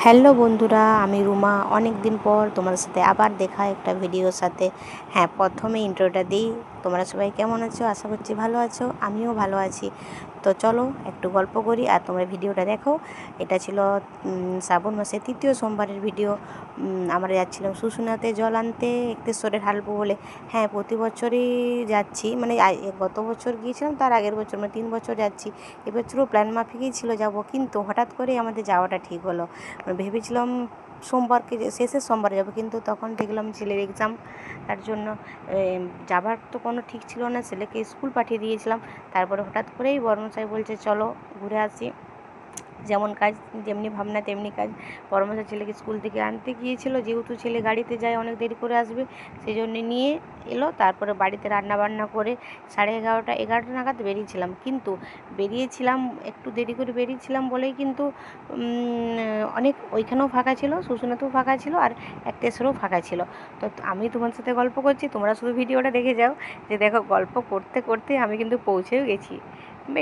Hello বন্ধুরা, আমি রুমা। অনেক দিন পর তোমার সাথে আবার দেখা একটা ভিডিওর সাথে। হ্যাঁ প্রথমে ইন্ট্রোটা দিই। তোমরা সবাই কেমন আছো? আশা করছি ভালো আছো। আমিও ভালো আছি। তো চলো একটু গল্প করি আর তোমরা ভিডিওটা দেখো। এটা ছিল শ্রাবণ মাসের তৃতীয় সোমবারের ভিডিও। আমরা যাচ্ছিলাম শুশুনাতে জল আনতে, একতেশ্বরের হালবো বলে। হ্যাঁ প্রতি বছরই যাচ্ছি। মানে গত বছর গিয়েছিলাম, তার আগের বছর মানে তিন বছর যাচ্ছি। এবছরও প্ল্যান মাফিকই ছিল যাব। কিন্তু হঠাৎ করে আমাদের যাওয়াটা ঠিক হলো। মানে ভেবেছিলাম সোমবারকে শেষের সোমবারে যাব। কিন্তু তখন দেখলাম ছেলের এক্সাম তার জন্য যাবার তো কোনো ঠিক ছিল না। ছেলেকে স্কুল পাঠিয়ে দিয়েছিলাম। তারপরে হঠাৎ করেই বর্মশাই বলছে, চলো ঘুরে আসি। যেমন কাজ, যেমনি ভাবনা, তেমনি কাজ। পরমশাই ছেলেকে স্কুল থেকে আনতে গিয়েছিল, যেহেতু ছেলে গাড়িতে যায়, অনেক দেরি করে আসবে সেই জন্য নিয়ে এলো। তারপরে বাড়িতে রান্না বান্না করে সাড়ে এগারোটা এগারোটা নাগাদ বেরিয়েছিলাম। কিন্তু বেরিয়েছিলাম, একটু দেরি করে বেরিয়েছিলাম বলেই কিন্তু অনেক ওইখানেও ফাঁকা ছিল, শুশুনাতেও ফাঁকা ছিল আর একটেশ্বরেও ফাঁকা ছিল। তো আমি তোমার সাথে গল্প করছি, তোমরা শুধু ভিডিওটা দেখে যাও, যে দেখো গল্প করতে করতে আমি কিন্তু পৌঁছেও গেছি।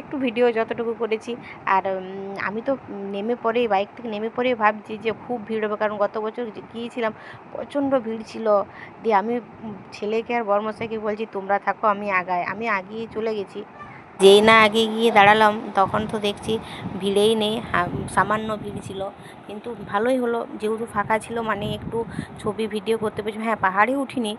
একটু ভিডিও যতটুকু করেছি। আর আমি তো নেমে পরে বাইক থেকে নেমে পরে ভাবছি যে খুব ভিড় হবে। কারণ গত বছর গিয়েছিলাম, প্রচণ্ড ভিড় ছিল। দিয়ে আমি ছেলেকে আর বর্মশাইকে বলছি, তোমরা থাকো, আমি আগায়, আমি আগিয়ে চলে গেছি। যেই না আগে গিয়ে দাঁড়ালাম, তখন তো দেখছি ভিড়েই নেই সামান্য ভিড় ছিল। কিন্তু ভালোই হলো, যেহেতু ফাঁকা ছিল মানে একটু ছবি, ভিডিও করতে পেরেছি। হ্যাঁ পাহাড়ে উঠিনি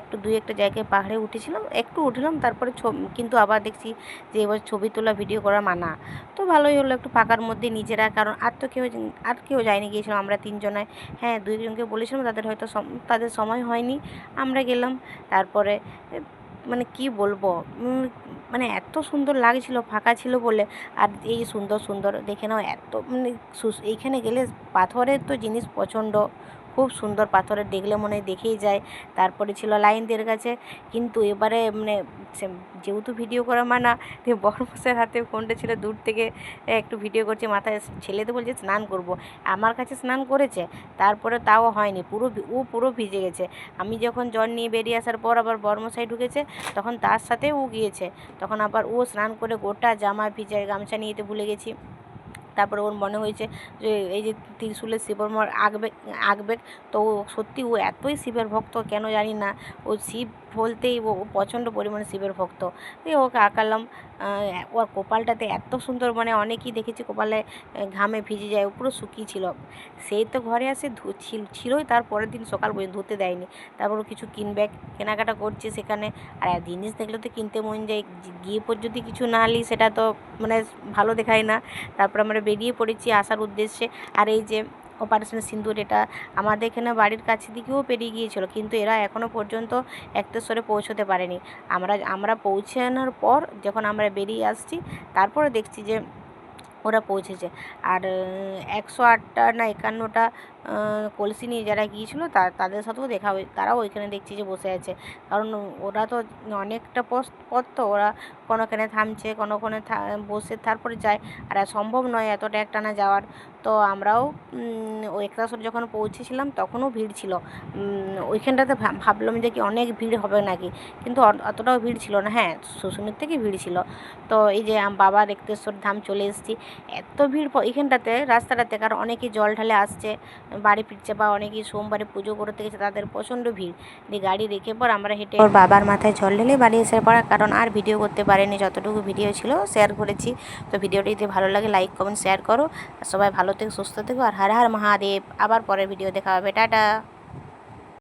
একটু দুই একটা জায়গায় পাহাড়ে উঠেছিলাম, একটু উঠলাম, তারপরে কিন্তু আবার দেখছি যে এবার ছবি তোলা, ভিডিও করা মানা। তো ভালোই হলো একটু ফাঁকার মধ্যে নিজেরা, কারণ আর তো কেউ আর কেউ যায়নি, গিয়েছিলাম আমরা তিনজনায়। হ্যাঁ দুইজনকে বলেছিলাম, তাদের হয়তো তাদের সময় হয়নি, আমরা গেলাম। তারপরে মানে কি বলব? মানে এত সুন্দর লাগছিল, ফাঁকা ছিল বলে। আর এই সুন্দর সুন্দর, দেখে নাও এত মানে এইখানে গেলে পাথরের তো জিনিস প্রচণ্ড। খুব সুন্দর পাথরের দেখলে মনে হয় দেখেই যায়। তারপরে ছিল লাইনদের কাছে। কিন্তু এবারে মানে যেহেতু ভিডিও করা মানা দিয়ে বড়মশাইয়ের হাতে ফোনটা ছিল দূর থেকে একটু ভিডিও করছে, মাথায় ছেলে তো বলছে স্নান করব। আমার কাছে স্নান করেছে, তারপরে তাও হয়নি, পুরো ও পুরো ভিজে গেছে। আমি যখন জল নিয়ে বেরিয়ে আসার পর আবার বর্মশাই ঢুকেছে, তখন তার সাথে ও গিয়েছে। তখন আবার ও স্নান করে গোটা জামা ভিজে গামছা নিয়ে ভুলে গেছি। তারপরে ওর মনে হয়েছে যে এই যে ত্রিশুলের শিবর আঁকবে আঁকবে, তো সত্যি ও এতই শিবের ভক্ত, কেন জানি না। ও শিব বলতেই ও প্রচণ্ড পরিমাণে শিবের ভক্ত। দিয়ে ওকে আঁকালাম। ওর কপালটাতে এত সুন্দর মানে অনেকেই দেখেছি কপালে ঘামে ভিজে যায়, ও পুরো শুকিয়ে ছিল। সেই তো ঘরে আসে ছিলই তার পরের দিন সকাল পর্যন্ত ধুতে দেয়নি। তারপর কিছু কিনবে, কেনাকাটা করছে সেখানে। আর জিনিস দেখলে তো কিনতে মন যায় গিয়ে পর যদি কিছু না নিই, সেটা তো মানে ভালো দেখায় না। তারপর আমরা বেরিয়ে পড়েছি আসার উদ্দেশ্যে। আর এই যে অপারেশন সিন্দুর, এটা আমাদের এখানে বাড়ির কাছে দিকেও পেরিয়ে গিয়েছিল, কিন্তু এরা এখনও পর্যন্ত একতেশ্বরে পৌঁছতে পারেনি। আমরা আমরা পৌঁছানোর পর যখন আমরা বেরিয়ে আসছি, তারপরে দেখছি যে ওরা পৌঁছেছে। আর, একশো আটটা না একান্নটা কলসি নিয়ে যারা গিয়েছিল তাদের সাথেও দেখা হয়ে, তারাও ওইখানে দেখছি যে বসে আছে। কারণ ওরা তো অনেকটা পথ পথ তো, ওরা কোনোখানে থামছে, কোনোখানে বসে তারপরে যায়। আর সম্ভব নয় এতটা একটানা যাওয়ার। তো আমরাও ওই একতাসর যখন পৌঁছেছিলাম তখনও ভিড় ছিল। ওইখানটাতে ভাবলাম যে কি অনেক ভিড় হবে নাকি? কিন্তু অতটাও ভিড় ছিল না। হ্যাঁ শুশুনির থেকে ভিড় ছিল। তো এই যে বাবা রেক্তেশ্বর ধাম চলে এসেছি। এত ভিড় এখানটাতে রাস্তাটাতে, কারণ অনেকেই জল ঢালে আসছে। বাড়ি ফিরছে বা অনেকেই সোমবারে পুজো করতে গেছে তাদের প্রচণ্ড ভিড়। দিয়ে গাড়ি রেখে পর আমরা হেঁটে ওর বাবার মাথায় জল ঢেলে বাড়ি এসে পড়া কারণ আর ভিডিও করতে পারেনি, যতটুকু ভিডিও ছিল শেয়ার করেছি। তো ভিডিওটি যদি ভালো লাগে লাইক কমেন্ট শেয়ার করো। সবাই ভালো থেকে, সুস্থ থেকো, আর হার হার মহাদেব। আবার পরের ভিডিও দেখা হবে, টাটা।